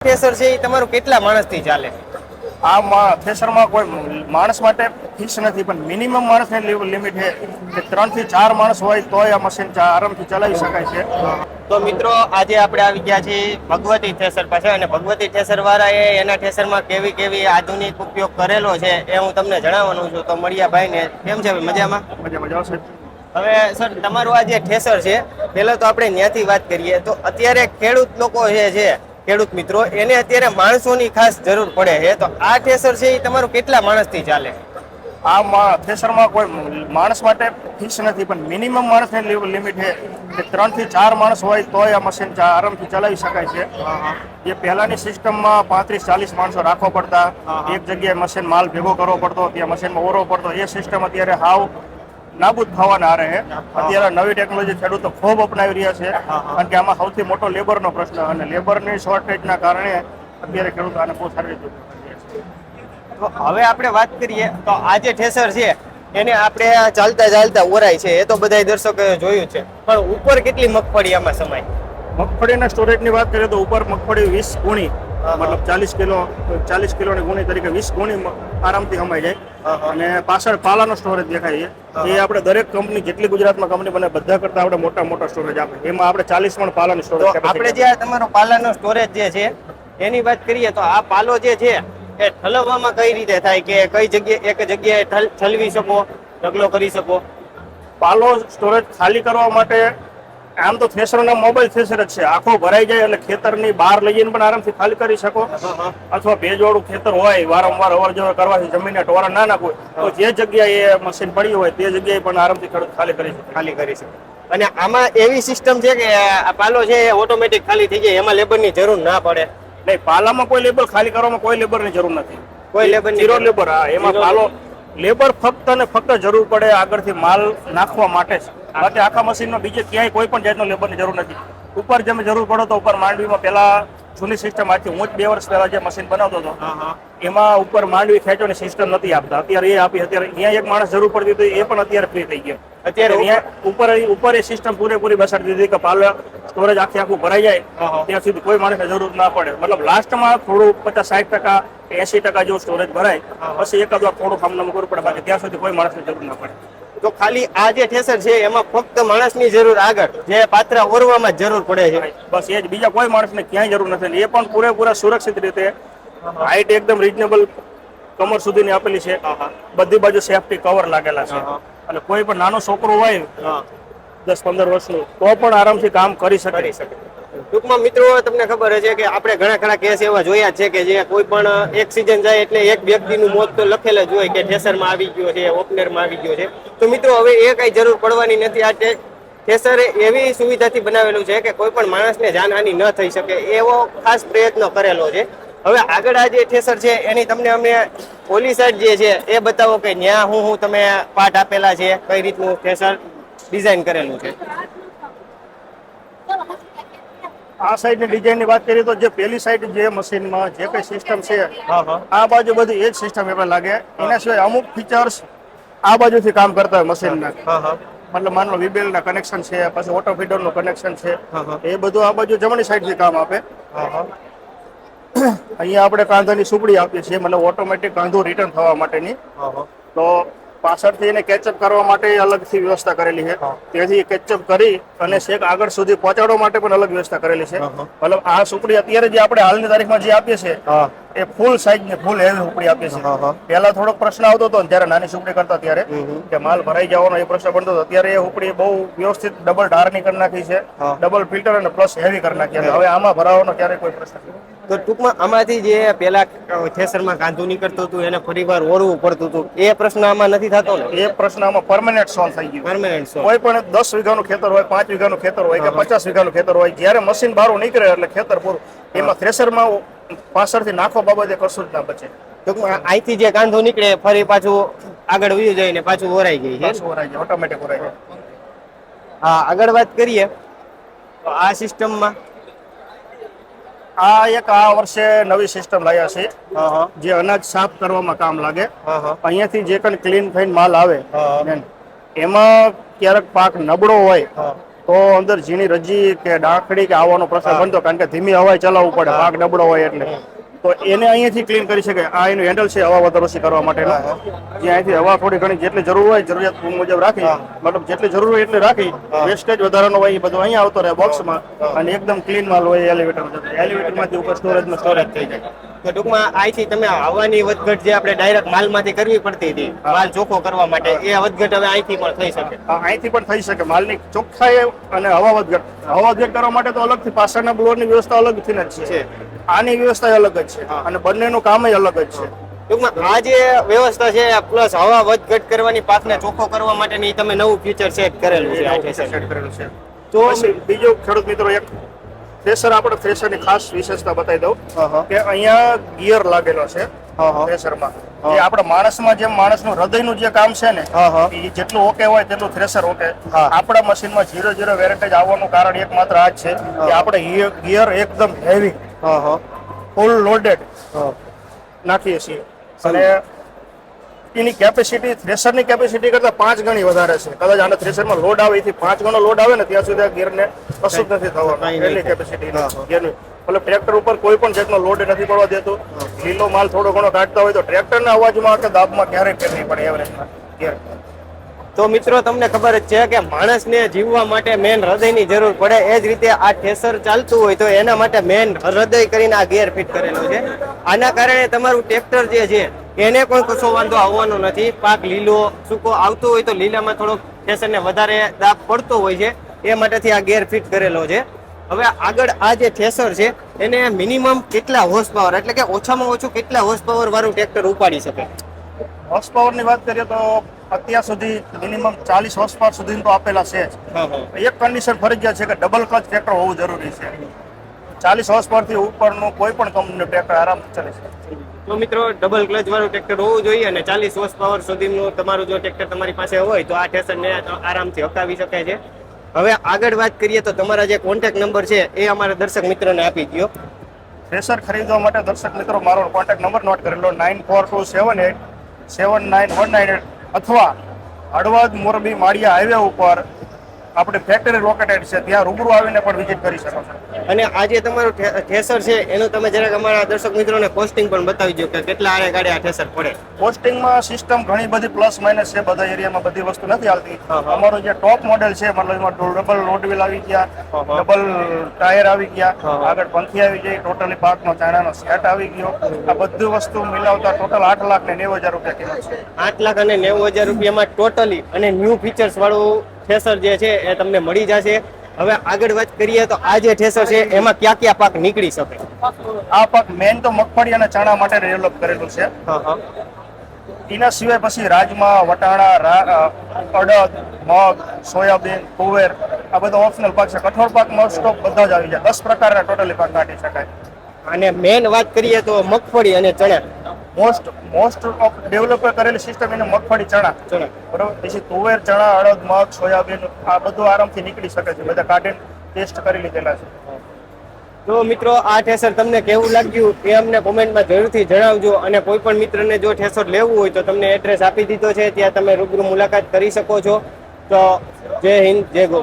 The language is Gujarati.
થ્રેસર છે એ તમારું કેટલા માણસથી ચાલે? આ મા- થ્રેસરમાં કોઈ માણસ માટે ફિક્સ નથી પણ મિનિમમ માણસની લિમિટ છે કે ત્રણથી ચાર માણસ હોય તોય આ મશીન આરામથી ચલાવી શકાય છે. તો મિત્રો આજે આપણે આવી ગયા છીએ ભગવતી થ્રેસર પાસે અને ભગવતી થ્રેસર વાળાએ એના થ્રેસરમાં કેવી કેવી આધુનિક ઉપયોગ કરેલો છે એ હું તમને જણાવવાનું છું. તો મળ્યા ભાઈને કેમ છે મજામાં? મજા મજા આવશે હવે સર તમારું આ જે ઠેસર છે પહેલાં તો આપણે ત્યાંથી વાત કરીએ. તો અત્યારે ખેડૂત લોકો જે છે ખેડૂત મિત્રો એને અત્યારે માણસોની ખાસ જરૂર પડે છે. તો આ થેસર છે એ તમારું કેટલા માણસથી ચાલે? આ મા- થ્રેસરમાં કોઈ માણસ માટે ફિક્સ નથી પણ મિનિમમ માણસની લિમિટ છે કે ત્રણથી ચાર માણસ હોય તોય આ મશીન ચા- આરામથી ચલાવી શકાય છે. એ પહેલાની સિસ્ટમમાં પાંત્રીસ ચાલીસ માણસો રાખવા પડતા. એક જગ્યાએ મશીન માલ ભેગો કરવો પડતો ત્યાં મશીનમાં ઓરવો પડતો. એ સિસ્ટમ અત્યારે હાવ નાબૂદ થવાના આરે છે અત્યારે નવી ટેકનોલોજી ખેડૂતો ખૂબ અપનાવી રહ્યા છે. કારણ કે આમાં સૌથી મોટો લેબરનો પ્રશ્ન અને લેબરની શોર્ટેજના કારણે અત્યારે ખેડૂતો આને બહુ સારી રીતે તો હવે આપણે વાત કરીએ તો આ જે ઠેસર છે એને આપણે ચાલતા ચાલતા ઓરાય છે. એ તો બધા દર્શકોએ જોયું છે. પણ ઉપર કેટલી મગફળી આમાં સમાય? મગફળીના સ્ટોરેજની વાત કરીએ તો ઉપર મગફળી વીસ ગુણી મતલબ ચાલીસ કિલો ચાલીસ કિલોની ગુણી તરીકે વીસ ગુણી આરામથી સમાઈ જાય. અને પાછળ પાલાનો સ્ટોરેજ દેખાય છે. એ આપણે દરેક કંપની જેટલી ગુજરાતમાં કંપની બને બધા કરતા આપણે મોટા મોટા સ્ટોરેજ આપે. એમાં આપણે ચાલીસ પણ પાલાનો સ્ટોરેજ આપણે જે તમારો પાલાનો સ્ટોરેજ જે છે એની વાત કરીએ તો આ પાલો જે છે એ ઠલવવામાં કઈ રીતે થાય કે કઈ જગ્યાએ એક જગ્યાએ ઠલવી શકો ઢગલો કરી શકો? પાલો સ્ટોરેજ ખાલી કરવા માટે આમ તો થ્રેસરના મોબાઈલ થેસર જ છે. આખો ભરાઈ જાય એટલે ખેતરની બહાર લઈને પણ આરામથી ખાલી કરી શકો. અથવા ભેજવાળું ખેતર હોય વારંવાર અવર જવર કરવાથી જમીનને ટોરા ના નાખવું તો જે જગ્યાએ મશીન પડ્યું હોય તે જગ્યાએ પણ આરામથી ખાલી કરી શકે. ખાલી કરી શકો. અને આમાં એવી સિસ્ટમ છે કે આ પાલો છે એ ઓટોમેટિક ખાલી થઈ જાય એમાં લેબરની જરૂર ના પડે. નહીં પાલામાં કોઈ લેબર ખાલી કરવામાં કોઈ લેબરની જરૂર નથી. કોઈ લેબર ઝીરો લેબર હા એમાં પાલો લેબર ફક્ત ને ફક્ત જરૂર પડે આગળથી માલ નાખવા માટે જ. બાકી આખા મશીનમાં બીજે ક્યાંય કોઈ પણ જાતનો લેબરની જરૂર નથી. ઉપર જેમ જરૂર પડો તો ઉપર માંડવીમાં પહેલા જૂની સિસ્ટમ આથી હું જ બે વર્ષ પહેલા જે મશીન બનાવતો હતો એમાં ઉપર માંડવી ખેંચવાની સિસ્ટમ નથી આપતા. અત્યારે એ આપી અત્યારે અહીંયા એક માણસ જરૂર પડતી હતી એ પણ અત્યારે ફ્રી થઈ ગયા. અત્યારે અહીંયા ઉપર ઉપર એ સિસ્ટમ પૂરેપૂરી બેસાડી દીધી કે પાલ સ્ટોરેજ આખે આખું ભરાઈ જાય. ત્યાં સુધી કોઈ માણસને જરૂર ના પડે. મતલબ લાસ્ટમાં થોડું પચાસ સાઠ ટકા એસી ટકા જેવું સ્ટોરેજ ભરાય પછી એકાદ વાર થોડું ખામનામું કરવું પડે બાકી ત્યાં સુધી કોઈ માણસની જરૂર ના પડે. તો ખાલી આ જે ઠેસર છે એમાં ફક્ત માણસની જરૂર આગળ જે પાત્ર ઓરવામાં જરૂર પડે છે. બસ એ જ. બીજા કોઈ માણસને ક્યાંય જરૂર નથી. એ પણ પૂરેપૂરા સુરક્ષિત રીતે હાઈટ એકદમ રીઝનેબલ કમર સુધીની આપેલી છે. બધી બાજુ સેફટી કવર લાગેલા છે. અને કોઈ પણ નાનો છોકરો હોય દસ પંદર વર્ષનું તો પણ આરામથી કામ કરી શકે. ટૂંકમાં મિત્રો, તમને ખબર છે કે આપણે ઘણા ખરા કેસ એવા જોયા છે કે જે કોઈ પણ એક સિઝન જાય એટલે એક વ્યક્તિનું મોત તો લખેલ જ હોય કે ઠેસરમાં આવી ગયો છે, ઓપનરમાં આવી ગયો છે. તો મિત્રો, હવે એ કઈ જરૂર પડવાની નથી. આ ઠેસર એવી સુવિધાથી બનાવેલું છે કે કોઈ પણ માણસને જાનહાની ન થઈ શકે એવો ખાસ પ્રયત્ન કરેલો છે. હવે આગળ આ જે ઠેસર છે, એની તમને અમે ઓલી જે છે, એ બતાવો કે ન્યા હું હું તમે પાઠ આપેલા છે, કઈ રીતનું ઠેસર ડિઝાઇન કરેલું છે? આ સાઈડની ડિઝાઇનની વાત કરીએ તો જે પેલી સાઈડ જે મશીનમાં જે કઈ સિસ્ટમ છે આ બાજુ બધું એ જ સિસ્ટમ એમાં લાગે. એના સિવાય અમુક ફીચર્સ આ બાજુથી કામ કરતા હોય મશીનના. મતલબ માનો વિબેલ ના કનેક્શન છે પછી ઓટો ફીડરનું કનેક્શન છે. એ બધું આ બાજુ જમણી સાઈડથી કામ આપે. અહીંયા આપણે કાંધાની સુપડી આપીએ છીએ મતલબ ઓટોમેટિક કાંધો રિટર્ન થવા માટેની. તો પાછળથી એને કેચઅપ કરવા માટે અલગથી વ્યવસ્થા કરેલી છે. તેથી કેચઅપ કરી અને શેક આગળ સુધી પહોંચાડવા માટે પણ અલગ વ્યવસ્થા કરેલી છે. મતલબ આ સુપડી અત્યારે જે આપણે હાલની તારીખમાં જે આપીએ છીએ એ ફૂલ સાઈઝ ને ફૂલ હેવી ઉપડી આપીએ છીએ. પહેલા થોડોક પ્રશ્ન આવતો હતો ને જ્યારે નાની સુપડી કરતા ત્યારે. કે માલ ભરાઈ જવાનો એ પ્રશ્ન બનતો હતો. અત્યારે એ ઉપડી બહુ વ્યવસ્થિત ડબલ ઢારની કરી નાખી છે. ડબલ ફિલ્ટર અને પ્લસ હેવી કરી નાખી છે. હવે આમાં ભરાવાનો ક્યારે કોઈ પ્રશ્ન તો ટૂંકમાં આમાંથી જે પેલા થેસરમાં કાંધું નીકળતું હતું એને ફરીવાર ઓરવું પડતું હતું. એ પ્રશ્ન આમાં નથી થતો ને? એ પ્રશ્ન આમાં પરમાનન્ટ સોલ્વ થઈ ગયું. પરમાનન્ટ સો કોઈ પણ દસ વીઘાનું ખેતર હોય પાંચ વીઘાનું ખેતર હોય કે પચાસ વીઘાનું ખેતર હોય જ્યારે મશીન બહાર નીકળે એટલે ખેતર પૂરું. એમાં થ્રેસરમાં પાછળથી નાખો બાબતે કશું જ ના બચે. ટૂંકમાં અહીંથી જે કાંધો નીકળે ફરી પાછું આગળ વયું જાય ને પાછું ઓરાઈ જાય પાછું ઓરાઈ જાય ઓટોમેટિક ઓરાઈ જાય. હા આગળ વાત કરીએ. તો આ સિસ્ટમમાં? આ એક આ વર્ષે નવી સિસ્ટમ લાવ્યા છે જે અનાજ સાફ કરવામાં કામ લાગે. અહીંયાથી જે કંઈ ક્લીન થઈને માલ આવે એમાં. ક્યારેક પાક નબળો હોય. તો અંદર ઝીણી રજી કે ડાંખડી કે આવવાનો પ્રશ્ન બનતો કારણ કે ધીમી હવાઈ ચલાવવું પડે પાક નબળો હોય એટલે. તો એને અહીંયાથી ક્લીન કરી શકે. આ એનું હેન્ડલ છે હવા વધારો કરવા માટે જે અહીંથી હવા થોડી ઘણી જેટલી જરૂર હોય જરૂરિયાત મુજબ રાખી. મતલબ જેટલી જરૂર હોય એટલી રાખી. વેસ્ટેજ વધારાનો હોય એ બધું અહીંયા આવતો રહે બોક્સમાં અને એકદમ ક્લીન માલ હોય એલિવેટર એલિવેટરમાંથી ઉપર સ્ટોરેજમાં સ્ટોરેજ થઈ જાય. તો ટૂંકમાં અહીંથી તમે હવાની વધઘટ જે આપણે ડાયરેક્ટ માલમાંથી કરવી પડતી હતી માલ ચોખ્ખો કરવા માટે એ વધઘટ હવે અહીંથી પણ થઈ શકે. અહીંથી પણ થઈ શકે. માલની ચોખ્ખાઈ અને હવા વધઘટ. હવા વધઘટ કરવા માટે તો અલગથી પાછળના બ્લોરની વ્યવસ્થા અલગથી જ છે. આની વ્યવસ્થા અલગ જ છે. અને બંનેનું કામ અલગ જ છે. ટૂંકમાં આ જે વ્યવસ્થા છે પ્લસ હવા વધઘટ કરવાની પાકને ચોખ્ખો કરવા માટેની તમે નવું ફીચર સેટ કરેલું છે સેટ કરેલું છે. તો બીજો ખેડૂત મિત્રો એક થ્રેસર આપણે થ્રેસરની ખાસ વિશેષતા બતાવી દઉં. કે અહીંયા ગિયર લાગેલો છે. થ્રેસરમાં એ આપણા માણસમાં જેમ માણસનું હૃદયનું જે કામ છે ને. એ જેટલું ઓકે હોય તેટલું થ્રેસર ઓકે. આપણા મશીનમાં ઝીરો ઝીરો વેરેન્ટેજ આવવાનું કારણ એકમાત્ર આ જ છે કે આપણે ગિયર એકદમ હેવી હા હા. ફૂલ લોડેડ નાખીએ છીએ. અને એની કેપેસિટી થ્રેસરની કેપેસિટી કરતાં પાંચ ગણી વધારે છે. કદાચ આના થ્રેસરમાં લોડ આવે એથી પાંચ ગણો લોડ આવે ને ત્યાં સુધી આ ગિયરને કશું જ નથી થવાનું. એટલી કેપેસિટી. ગિયરની મતલબ ટ્રેક્ટર ઉપર કોઈ પણ જાતનો લોડ નથી પડવા દેતું. લીલો માલ થોડો ઘણો કાઢતા હોય તો ટ્રેક્ટરના અવાજમાં કે દાબમાં ક્યારેય ફેર નહીં પડે એવરેજમાં ગિયર તો મિત્રો, તમને ખબર જ છે કે માણસને જીવવા માટે મેન હૃદયની જરૂર પડે. એ જ રીતે આ ઠેસર ચાલતું હોય તો એના માટે મેન હૃદય કરીને આ ગેર ફિટ કરેલો છે. આના કારણે તમારું ટ્રેક્ટર જે છે, એને કોઈ કશો વાંધો આવવાનો નથી. પાક લીલો, સૂકો આવતો હોય તો લીલામાં થોડોક ઠેસરને વધારે દાબ પડતો હોય છે. એ માટેથી આ ગેર ફિટ કરેલો છે. હવે આગળ આ જે થ્રેસર છે, એને મિનિમમ કેટલા હોર્સ પાવર એટલે કે ઓછામાં ઓછું કેટલા હોર્સ પાવર વાળું ટ્રેક્ટર ઉપાડી શકે? હોર્સ પાવરની વાત કરીએ તો અત્યાર સુધી મિનિમમ ચાલીસ હોર્સ પાવર સુધી તો આપેલા છે જ. એક કન્ડિશન ફરજિયાત છે કે ડબલ ક્લચ ટ્રેક્ટર હોવું જરૂરી છે. ચાલીસ હોર્સ પાવરથી ઉપરનું કોઈ પણ કંપનીનું ટ્રેક્ટર આરામથી ચાલે છે. તો મિત્રો ડબલ ક્લચ વાળું ટ્રેક્ટર હોવું જોઈએ અને ચાલીસ વર્ષ પાવર સુધીનું તમારું જો ટ્રેક્ટર તમારી પાસે હોય તો આ ઠેસરને આરામથી હકાવી શકાય છે. હવે આગળ વાત કરીએ તો તમારા જે કોન્ટેક્ટ નંબર છે એ અમારા દર્શક મિત્રોને આપી દો થ્રેસર ખરીદવા માટે દર્શક મિત્રો મારો કોન્ટેક્ટ નંબર નોટ કરેલો nine four two seven eight seven nine one nine eight અથવા હળવદ મોરબી માળિયા હાઈવે ઉપર આપણે ફેક્ટરી લોકેટેડ છે ત્યાં રૂબરૂ આવીને પણ વિઝિટ કરી શકો છો અને આજે તમારું ઠેસર છે એનું તમે જરાક અમારા દર્શક મિત્રોને કોસ્ટિંગ પણ બતાવી દો કે કેટલા આડે ગાડી આ ઠેસર પડે પોસ્ટિંગમાં સિસ્ટમ ઘણી બધી પ્લસ માઇનસ છે બધા એરિયામાં બધી વસ્તુ નથી આવતી. અમારું જે ટોપ મોડેલ છે મતલબ એમાં ડબલ રોડ વ્હીલ આવી ગયા. ડબલ ટાયર આવી ગયા. આગળ પંથી આવી ગઈ ટોટલી પાકનો ચાણાનો સેટ આવી ગયો આ બધી વસ્તુ મિલાવતા ટોટલ આઠ લાખ ને નેવું હજાર રૂપિયા કિંમત છે આઠ લાખ અને નેવું હજાર રૂપિયામાં ટોટલી અને ન્યૂ ફીચર્સ વાળું ઠેસર જે છે એ તમને મળી જશે. હવે આગળ વાત કરીએ તો આ જે ઠેસર છે એમાં ક્યાં ક્યાં પાક નીકળી શકે? આ પાક મેન તો મગફળી અને ચણા માટે ડેવલપ કરેલું છે. એના સિવાય પછી રાજમા વટાણા અડદ મગ સોયાબીન કુવેર આ બધો ઓપ્શનલ પાક છે. કઠોળ પાક મોસ્ટ ઓફ બધા જ આવી જાય. દસ પ્રકારના ટોટલી પાક કાઢી શકાય. અને મેન વાત કરીએ તો મગફળી અને ચણા. મોસ્ટ મોસ્ટ ઓફ ડેવલપર કરેલી સિસ્ટમ એને મગફળી ચણા. ચણા. બરોબર? પછી તુવેર ચણા અડદ મગ સોયાબીન આ બધું આરામથી નીકળી શકે છે. બધા કાઢીને ટેસ્ટ કરી લીધેલા છે. તો મિત્રો આ ઠેસર તમને કેવું લાગ્યું એ અમને કોમેન્ટમાં જરૂરથી જણાવજો અને કોઈ પણ મિત્રને જો ઠેસર લેવું હોય તો તમને એડ્રેસ આપી દીધો છે. ત્યાં તમે રૂબરૂ મુલાકાત કરી શકો છો. તો જય હિન્દ જય ગો